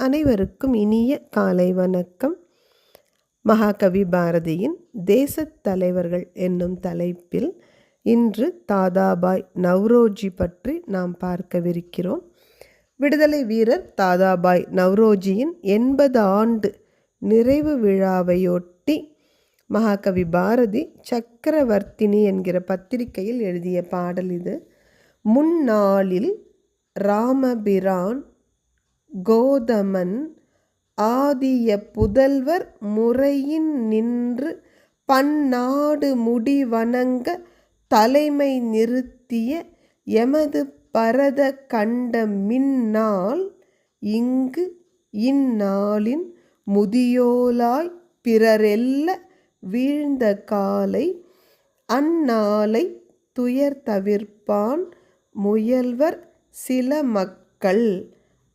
அனைவருக்கும் இனிய காலை வணக்கம். மகாகவி பாரதியின் தேசத் தலைவர்கள் என்னும் தலைப்பில் இன்று தாதாபாய் நவ்ரோஜி பற்றி நாம் பார்க்கவிருக்கிறோம். விடுதலை வீரர் தாதாபாய் நவ்ரோஜியின் எண்பது ஆண்டு நிறைவு விழாவையொட்டி மகாகவி பாரதி சக்கரவர்த்தினி என்கிற பத்திரிகையில் எழுதிய பாடல் இது. முன்னாளில் ராமபிரான் கோதமன் ஆதிய புதல்வர் முறையின் நின்று பன்னாடு முடிவணங்க தலைமை நிறுத்திய எமது பரத கண்ட மின்னால் இங்கு இந்நாளின் முதியோலாய் பிறரெல்ல வீழ்ந்த காலை அந்நாளை துயர் தவிர்ப்பான் முயல்வர் சில மக்கள்.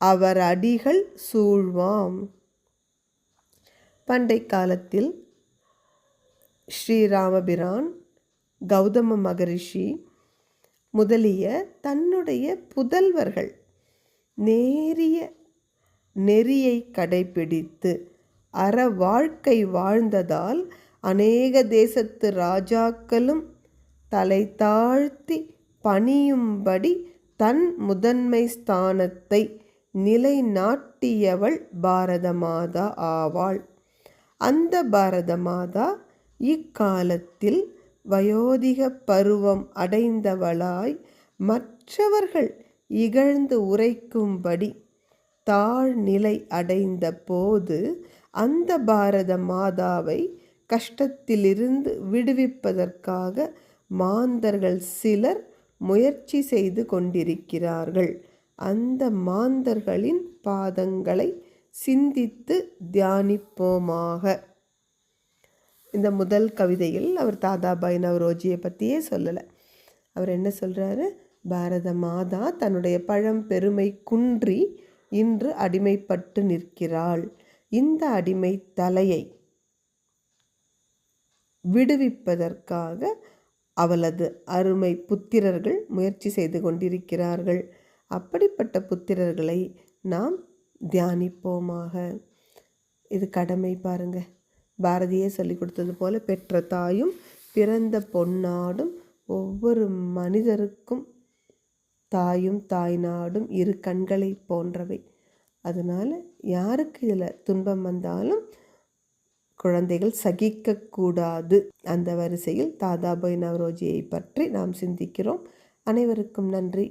அவர் அடிகள் சூழ்வாம். பண்டை காலத்தில் ஸ்ரீராமபிரான் கௌதம மகரிஷி முதலிய தன்னுடைய புதல்வர்கள் நேரிய நெறியை கடைபிடித்து அற வாழ்க்கை வாழ்ந்ததால் அநேக தேசத்து ராஜாக்களும் தலை தாழ்த்தி பணியும்படி தன் முதன்மை ஸ்தானத்தை நிலைநாட்டியவள் பாரத மாதா ஆவாள். அந்த பாரத மாதா இக்காலத்தில் வயோதிக பருவம் அடைந்தவளாய் மற்றவர்கள் இகழ்ந்து உரைக்கும்படி தாழ்நிலை அடைந்த போது அந்த பாரத மாதாவை கஷ்டத்திலிருந்து விடுவிப்பதற்காக மாந்தர்கள் சிலர் முயற்சி செய்து கொண்டிருக்கிறார்கள். அந்த மாந்தர்களின் பாதங்களை சிந்தித்து தியானிப்போமாக. இந்த முதல் கவிதையில் அவர் தாதாபாய் நவரோஜியை பற்றியே சொல்லலை. அவர் என்ன சொல்கிறாரு பாரத மாதா தன்னுடைய பழம் பெருமை குன்றி இன்று அடிமைப்பட்டு நிற்கிறாள். இந்த அடிமை தலையை விடுவிப்பதற்காக அவளது அருமை புத்திரர்கள் முயற்சி செய்து கொண்டிருக்கிறார்கள். அப்படிப்பட்ட புத்திரர்களை நாம் தியானிப்போமாக. இது கடமை பாருங்க. பாரதியே சொல்லி கொடுத்தது போல பெற்ற தாயும் பிறந்த பொன்னாடும் ஒவ்வொரு மனிதருக்கும் தாயும் தாய் நாடும் இரு கண்களை போன்றவை. அதனால் யாருக்கு இதில் துன்பம் வந்தாலும் குழந்தைகள் சகிக்கக்கூடாது. அந்த வரிசையில் தாதாபாய் நவரோஜியை பற்றி நாம் சிந்திக்கிறோம். அனைவருக்கும் நன்றி.